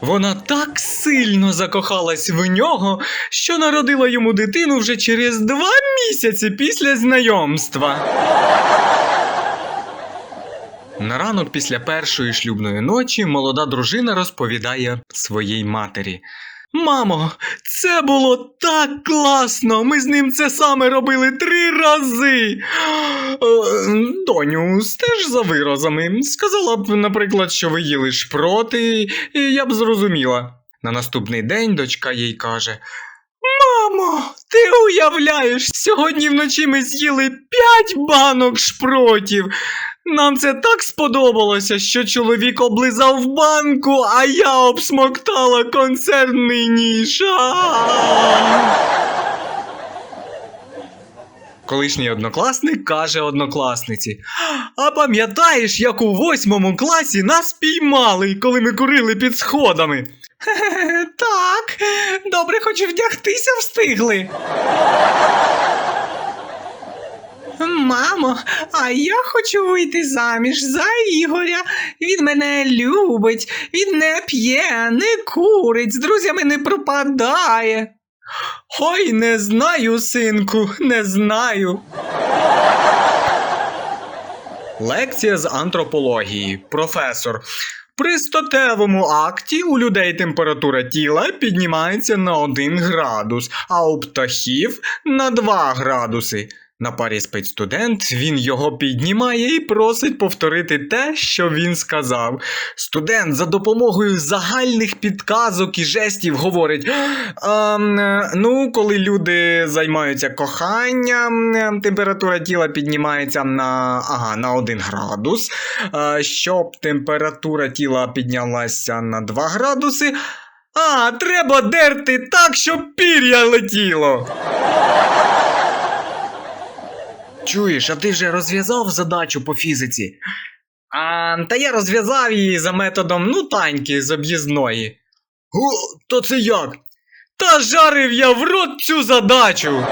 Вона так сильно закохалась в нього, що народила йому дитину вже через два місяці після знайомства. На ранок після першої шлюбної ночі молода дружина розповідає своїй матері. Мамо, це було так класно! Ми з ним це саме робили три рази. Е, Доню, стеж за виразами. Сказала б, наприклад, що ви їли шпроти, і я б зрозуміла. На наступний день дочка їй каже: Мамо, ти уявляєш, сьогодні вночі ми з'їли п'ять банок шпротів. Нам це так сподобалося, що чоловік облизав банку, а я обсмоктала консервний ніж. Колишній однокласник каже однокласниці: А пам'ятаєш, як у восьмому класі нас піймали, коли ми курили під сходами? «Хе-хе, Так, добре, хоч вдягтися встигли. Мамо, а я хочу вийти заміж за Ігоря. Він мене любить, він не п'є, не курить, з друзями не пропадає. Ой, не знаю, синку, не знаю. Лекція з антропології. Професор. При статевому акті у людей температура тіла піднімається на 1 градус, а у птахів на 2 градуси. На парі спить студент, він його піднімає і просить повторити те, що він сказав. Студент за допомогою загальних підказок і жестів говорить: «Ем, е, ну, коли люди займаються коханням, температура тіла піднімається на, ага, на 1 градус. Е, Щоб температура тіла піднялася на 2 градуси. А, треба дерти так, щоб пір'я летіло. Чуєш, а ти вже розв'язав задачу по фізиці? А, та я розв'язав її за методом ну таньки з об'їзної. О, то це як? Та жарив я в рот цю задачу.